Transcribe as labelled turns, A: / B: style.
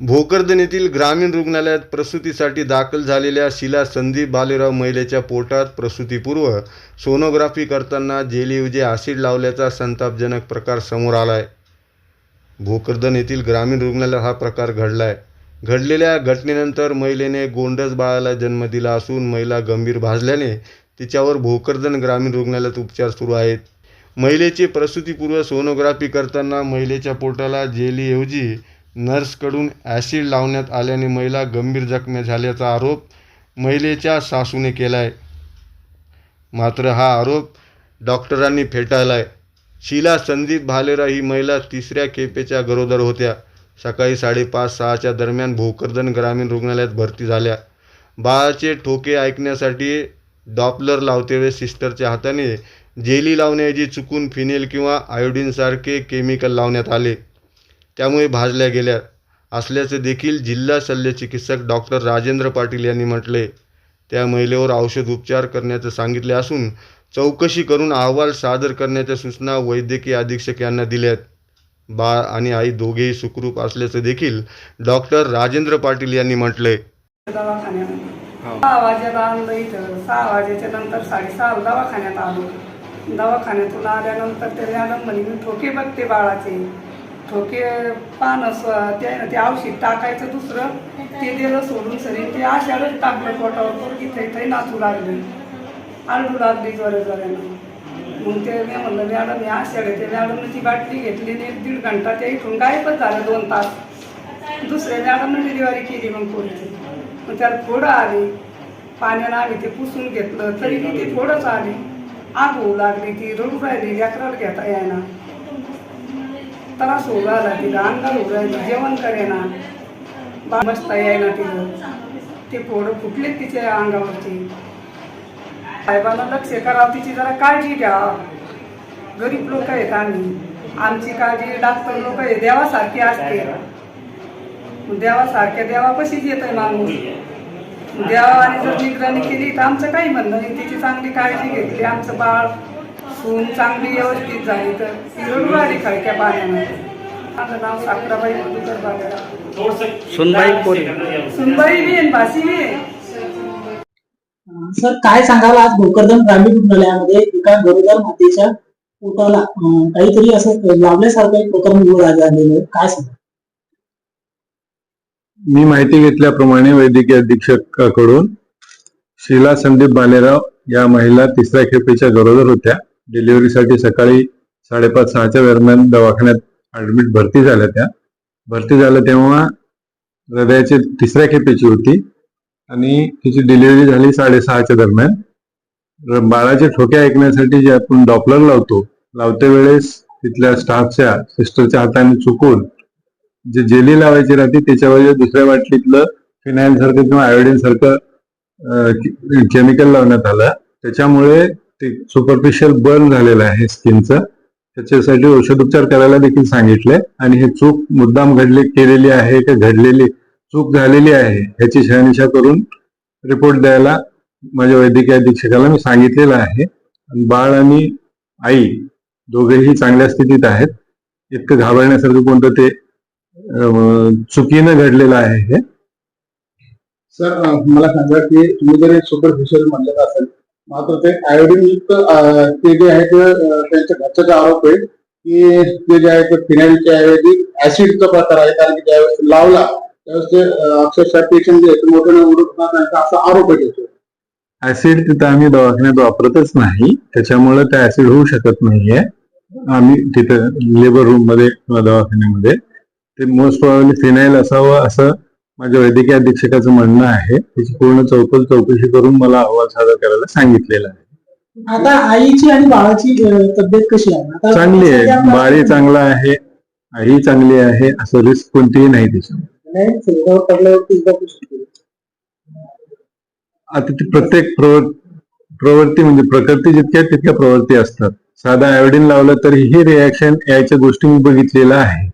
A: भोकरदन येथील ग्रामीण रुग्णालयात प्रसूतीसाठी दाखल झालेल्या शिला संदीप बालेराव महिलेच्या पोटात प्रसूतीपूर्व सोनोग्राफी करताना जेलीऐवजी ॲसिड लावल्याचा संतापजनक प्रकार समोर आला आहे भोकरदन येथील ग्रामीण रुग्णालयात हा प्रकार घडला आहे घडलेल्या घटनेनंतर महिलेने गोंडस बाळाला जन्म दिला असून महिला गंभीर भाजल्याने तिच्यावर भोकरदन ग्रामीण रुग्णालयात उपचार सुरू आहेत. महिलेची प्रसूतीपूर्व सोनोग्राफी करताना महिलेच्या पोटाला जेलीऐवजी नर्सकडून ॲसिड लावण्यात आल्याने महिला गंभीर जखमी झाल्याचा आरोप महिलेच्या सासूने केला आहे मात्र हा आरोप डॉक्टरांनी फेटाळला आहे शीला संदीप भालेरा ही महिला तिसऱ्या खेपेच्या गरोदर होत्या. सकाळी साडेपाच सहाच्या दरम्यान भोकरदन ग्रामीण रुग्णालयात भरती झाल्या. बाळाचे ठोके ऐकण्यासाठी डॉपलर लावतेवेळेस सिस्टरच्या हाताने जेली लावण्याऐवजी चुकून फिनेल किंवा आयोडीनसारखे केमिकल लावण्यात आले. त्यामुळे भाजल्या गेल्या. असल्याचे देखील जिल्हा शल्यचिकित्सक डॉक्टर राजेंद्र पाटील यांनी म्हटले. त्या महिलेवर औषध उपचार करण्याचे सांगितले असून चौकशी करून अहवाल सादर करण्याच्या सूचना वैद्यकीय अधीक्षक यांना दिल्यात. बाळ आणि आई दोघेही सुखरूप असल्याचे देखील डॉक्टर राजेंद्र पाटील यांनी म्हटले.
B: सहा वाजेला आणलं इथं. सहा वाजेच्या नंतर साडेसहा दवाखान्यात आलो. दवाखान्यातून आल्यानंतर ते मॅडम म्हणे मी ठोके बघते बाळाचे. ठोके पानं असं ते ते औषध टाकायचं दुसरं ते दिलं सोडून सरी. ते आशाळच टाकलं पोटावर पोरगी इथे इथे नाचू लागली. आरडू लागली जोरे जोऱ्यानं. मग ते मी म्हणलं मॅडम हे आषाढ ते मॅडमने ती बाटली घेतली आणि एक दीड घंटा त्या इथून गायबच झालं दोन तास. दुसऱ्या मॅडमने डिलिव्हरी केली मग पोरीची. मग त्याला थोडं आली. पाण्यानं आम्ही ते पुसून घेतलं. तरी ती थोडंच आली. आग होऊ लागली ती रडू राहिली लेकराला घेता यायना त्रास होऊ राहिला तिला अंगार होऊ राहिला जेवण करेना. बा बसता यायना तिथं ते पोरं फुटले तिच्या अंगावरती. साहेबांना लक्ष करावं तिची जरा काळजी घ्या. गरीब लोक आहेत आम्ही. आमची काळजी डॉक्टर लोक आहे देवासारखी असते. देवासारख्या देवापाशीच आहे माणूस. देवाने जर निगराणी केली तर आमचं काही म्हणणं नाही. तिची चांगली काळजी घेतली आमचं बाळ सून चांगली व्यवस्थित झाली तर रडू राहिली खळक्या पाण्यानं माझं नाव साखराबाई मधुकर
C: सुनबाई कोरी.
B: सुनबाई बी आहे भासी बी आहे.
D: सर काय सांगाल आज भोकरदन ग्रामीण रुग्णालयामध्ये एका गरोदर मातेच्या पोटाला काहीतरी असं लावल्यासारखं एक प्रकरण काय सांगा
E: मी माहिती घेतल्याप्रमाणे वैद्यकीय अधीक्षकाकडून शीला संदीप बालेराव या महिला तिसऱ्या खेपेच्या गरोदर होत्या. डिलिव्हरीसाठी सकाळी साडेपाच सहाच्या दरम्यान दवाखान्यात ऍडमिट भरती झाल्या त्या. भरती झाल्या तेव्हा हृदयाची तिसऱ्या खेपेची होती आणि तिची डिलिव्हरी झाली साडेसहाच्या दरम्यान. र- बाळाचे ठोके ऐकण्यासाठी जे आपण डॉपलर लावतो लावते वेळेस तिथल्या स्टाफच्या सिस्टरच्या हाताने चुकून जे जेली लावायची राहते त्याच्यावर दुसऱ्या बाटलीतलं फिनाईल सारखं किंवा आयोडीन सारखं केमिकल लावण्यात आलं. त्याच्यामुळे ते सुपरफिशियल बर्न झालेलं आहे स्किनचं त्याच्यासाठी औषधोपचार करायला देखील सांगितले. आणि हे चूक मुद्दाम घडली केलेली आहे का घडलेली चूक झालेली आहे ह्याची शहानिशा करून रिपोर्ट द्यायला माझ्या वैद्यकीय अधीक्षकाला मी सांगितलेलं आहे. बाळ आणि आई दोघेही चांगल्या स्थितीत आहेत. इतकं घाबरण्यासारखं कोणतं ते चुकीनं घडलेलं आहे हे.
F: सर मला सांगा की तुम्ही जर सुपरफिशियल म्हणलं असेल मात्र ते आयोडीन युक्त ते जे आहे ते त्यांच्या घरचा आरोप आहे की ते जे आहे ते फिनाईलच्या ऐवजी ऍसिडचा प्रकार आहे. कारण की ज्यावेळेस लावला त्यावेळेस ते अक्षरशः पेशंट जे आहे मोठ्याने उडत त्यांचा असा आरोप आहे त्याच्यावर.
E: ऍसिड तिथं आम्ही दवाखान्यात वापरतच नाही. त्याच्यामुळे ते ऍसिड होऊ शकत नाहीये. आम्ही तिथं लेबर रूममध्ये किंवा दवाखान्यामध्ये. ते मोस्ट प्रॉब्ली फिनाईल असावं असं माझ्या वैद्यकीय अधीक्षकाचं म्हणणं आहे त्याची पूर्ण चौकल चौकशी करून मला अहवाल सादर करायला सांगितलेला आहे.
D: आता आईची आणि बाळाची तब्येत कशी आहे?
E: चांगली आहे. बाळी चांगला आहे. आई चांगली आहे. असं रिस्क कोणतीही नाही त्याच्यामध्ये. आता ती प्रत्येक प्रवृ- प्रवृत्ती म्हणजे प्रकृती जितक्या तितक्या प्रवृत्ती असतात. साधा आयोडीन लावलं तरी ही रिॲक्शन यायच्या गोष्टी मी बघितलेल्या आहे.